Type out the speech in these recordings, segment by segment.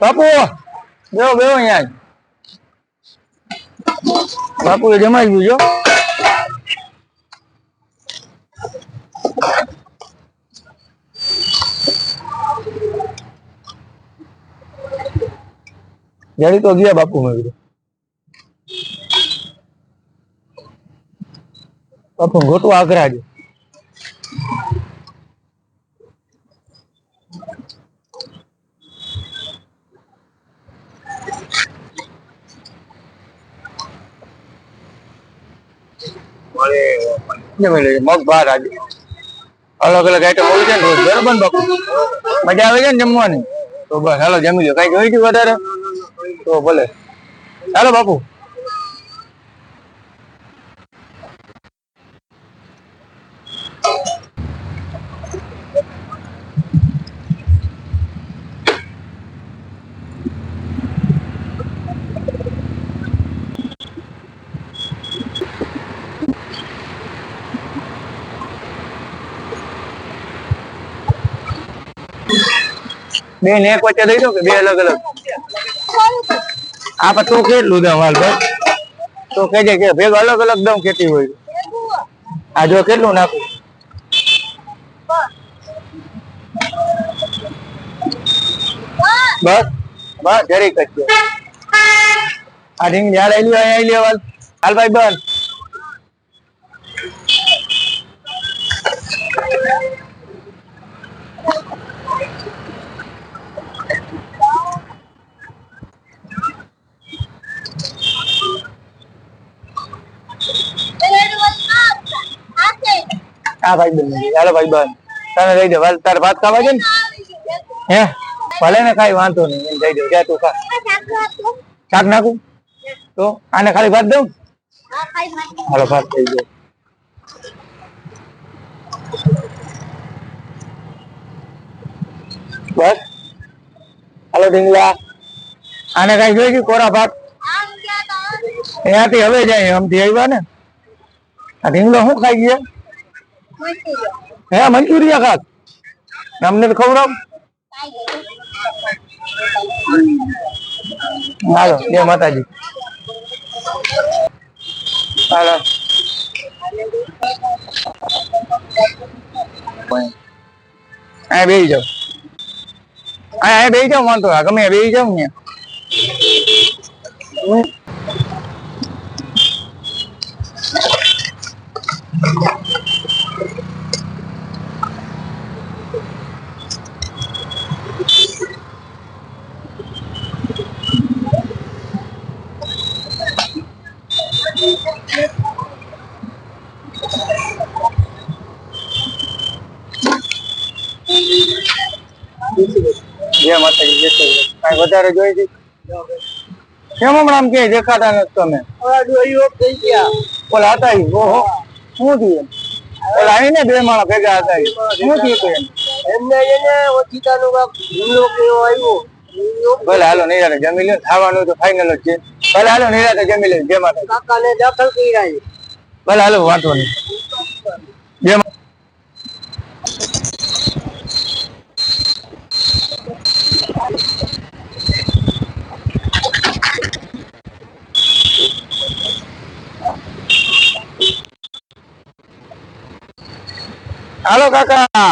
બાપુ બેહો બેહો અહીંયા જ. બાપુ એ જમાઈ ગયું જો. જડી તો ગયા બાપુ મેં બાપુ ગોટવા આગ્રા છે જમી આજે અલગ અલગ આઈટમ હોય છે બાપુ. મજા આવે છે ને જમવાની? તો બસ, હાલો, જમી લો કઈ જોઈ હતી વધારે? તો ભલે. ચાલો બાપુ. બે ને એક વચ્ચે દઈ દો કે બે અલગ અલગ? આ તું કેટલું દઉં હાલ ભાઈ? તો કેજે કે ભેગ અલગ અલગ દઉં ખેતી હોય. આ જો કેટલું નાખું? બસ બસ જરીક જ આ ઢીંગ ઝાડ આવેલું અહીં લેવા લેવાલ હાલ. ભાઈ બસ હા ભાઈ બન. ચાલો ભાઈ બન તને દઈ દે હાલ, તારે ભાત ખાવા છે ને? હે? ભલે ને ખાઈ વાંધો નહીં. એમ દઈ દે તું ખા. શાક નાખું? તો આને ખાલી ભાત દઉં? હાલો, ભાત થઈ ગયો બસ. હાલો, ઢીંગલા. આને કઈ જોઈ ગયું? કોરા ભાત? અહીંયાથી હવે જાય, આમથી આવ્યા ને. આ ઢીંગલો શું ખાઈ ગયા? હે મંચુરિયા ખાત અમને તો ખવડાવ હાલો જય માતાજી હાલો અહીંયા બેસી જાઓ અહીંયા બેસી જાઓ વાંધો આ ગમે બેસી જાઓ ને જય માતાજી જય શ્રી કૃષ્ણ. વધારે જોઈ છે? કેમ હમણાં આમ કે દેખાતા નથી તમે? ઓલા હતા ઓહો. શું થયું ઓલા આવીને બે માણસ ભેગા હતા. શું થયું એમ? એમને એને ઓછીતાનો કાંક હુમલો કે આવ્યો? ભલે હાલો નહીં જમી લ્યો. ખાવાનું તો ફાઇનલ જ છે. ભલે હાલો નિરાતે જમી લઈ જય માતા કાકાને દાખલ કર્યા ભલે હાલો વાંધો નહીં. જય હાલો કાકા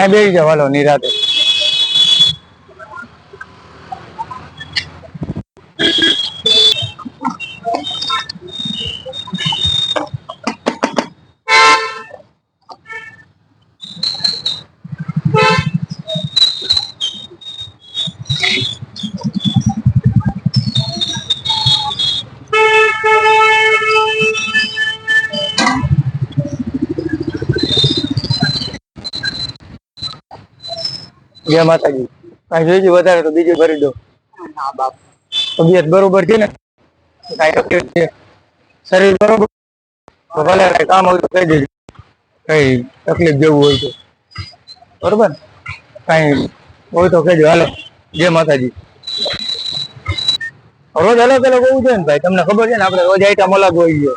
આ બેસી જાઓ હાલો નિરાતે. જય માતાજી. કાંઈ જોઈજે વધારે તો બીજું ભરી દો. ના બાપ તબિયત બરોબર છે ને? કઈ તકલીફ છે શરીર બરોબર? તો ભલે કઈ કામ હોય તો કહી દેજો. કઈ તકલીફ જેવું હોય તો. બરોબર? કઈ હોય તો કહેજો. હાલો. જય માતાજી. રોજ અલગ અલગ હોવું જોઈએ ને ભાઈ? તમને ખબર છે ને? આપણે રોજ આઈટમ અલગ હોય છે.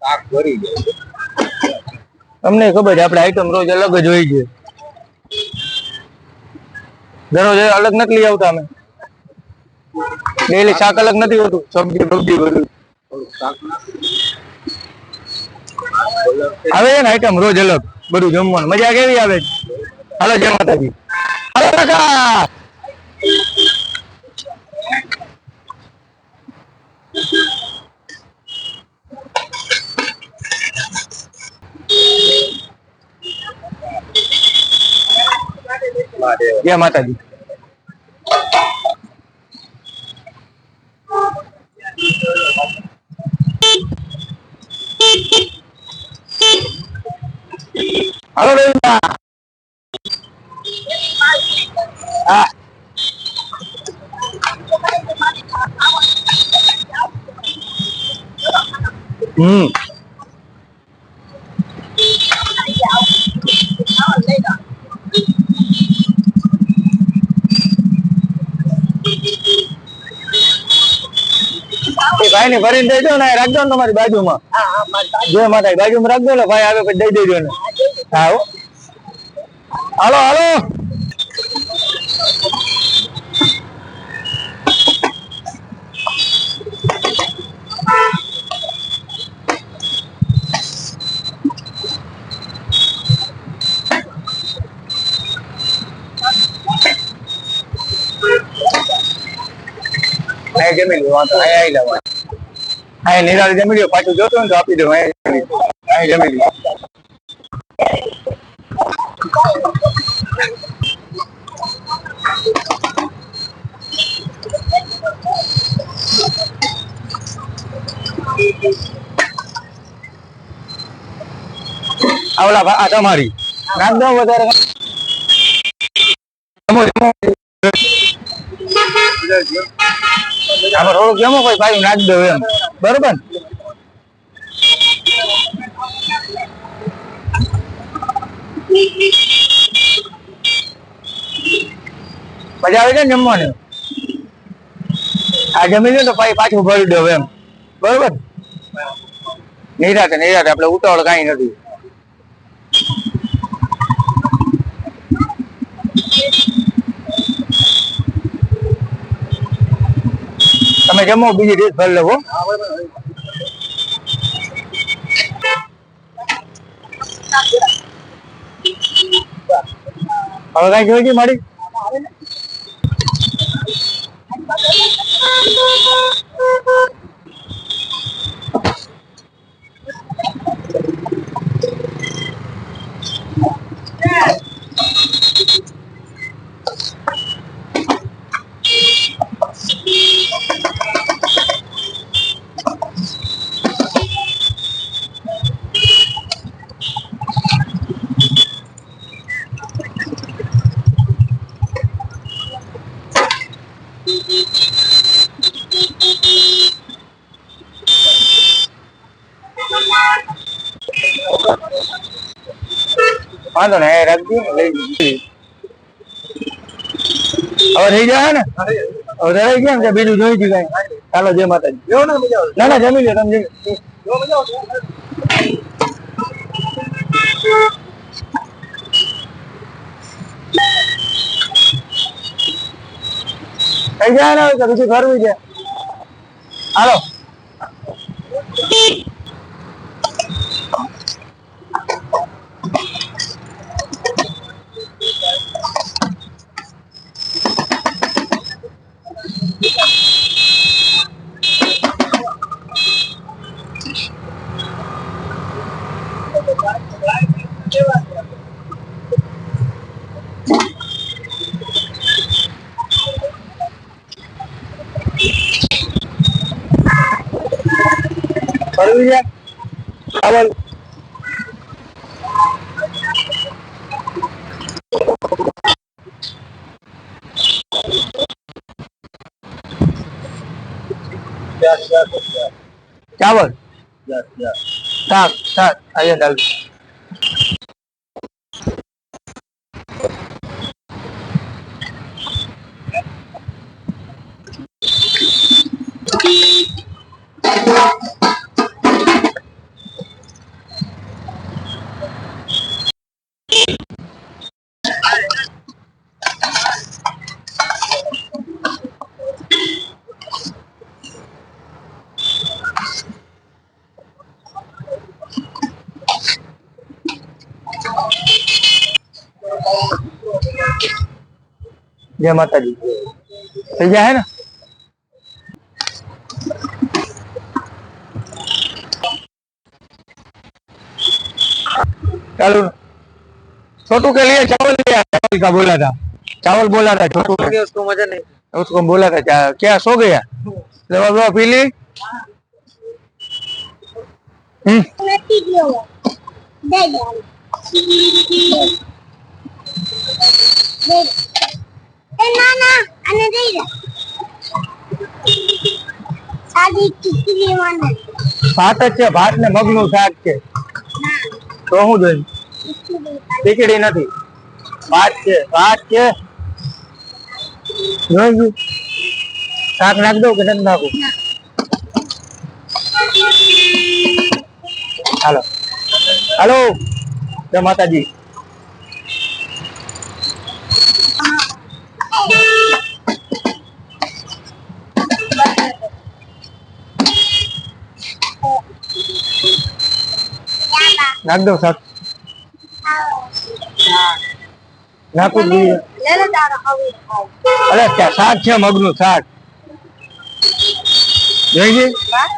શાક ભરી જાય તમને ખબર છે આપણે આઈટમ રોજ અલગ જ હોય છે. દરરોજ અલગ નથી લઈ આવતા અમે. ડેલી શાક અલગ નથી હોતું, સબ્જી, બબ્જી બધું. આવે છે ને આઈટમ રોજ અલગ, બધું જમવાનું. મજા કેવી આવે? છે હાલો, જય માતાજી. હાલો કાકા જય માતાજી હાલો રવિન્દ્ર. હા હમ એ ભાઈ ને ભરીને દેજો ને રાખજો ને તમારી બાજુમાં. હા હા મારી જે માતા બાજુમાં રાખજો ને ભાઈ આવે પછી દઈ દેજો ને હા હો. હાલો હાલો. અહીંયા જમી લો વાંધો અહીંયા આવી જાવ અહીંયા નિરાળી જમી લ્યો. પાછું જોતો ને તો આપી દઉં. અહીંયા જમી લ્યો. આવલા આ તમારી. નાખ દો વધારે જમો, જમો કોઈ ભાઈ નાખ દો એમ. બરોબર? મજા આવે છે ને જમવાની? આ જમી લો તો પછી પાછું ભરી દો એમ. બરોબર? નિરાતે નિરાતે, આપણે ઉતાવળ કાંઈ નથી. તમે જમો બીજી ડીશ ભરી લેવો. હવે કઈ જોઈતી મારી? વાંધો ને રાખજો લઈ. હવે થઈ જાય ને? હવે રહી ગયા ને કે બીજું જોઈ કઈ. ચાલો જય માતાજી. ના ના જમી લો તમે થઈ જાય ને હવે બીજું કરવું છે હાલો. Haleluya. Ya, ya, ya. Aman. Ya, ya. tak tak ayah dalam जय माता दी। सही है ना? चालू। छोटू के लिए चावल लिया चावल का बोला था। चावल बोला था छोटू उसको मज़ा नहीं उसको बोला था क्या क्या सो गया? दवा दवा पी ली हम्म। એ ના ના આને દઈ દે સાદી ખીચડી મને ભાત જ છે ભાત ને મગનું શાક છે ના તો શું જોઈ ખીચડી ખીચડી નથી ભાત છે ભાત છે જોઈ ગયું શાક નાખ દઉં કે નથી નાખું હાલો હાલો જય માતાજી નાખ દો શાક. નાખું જોઈએ. અરે શાક છે મગનું શાક. જોઈ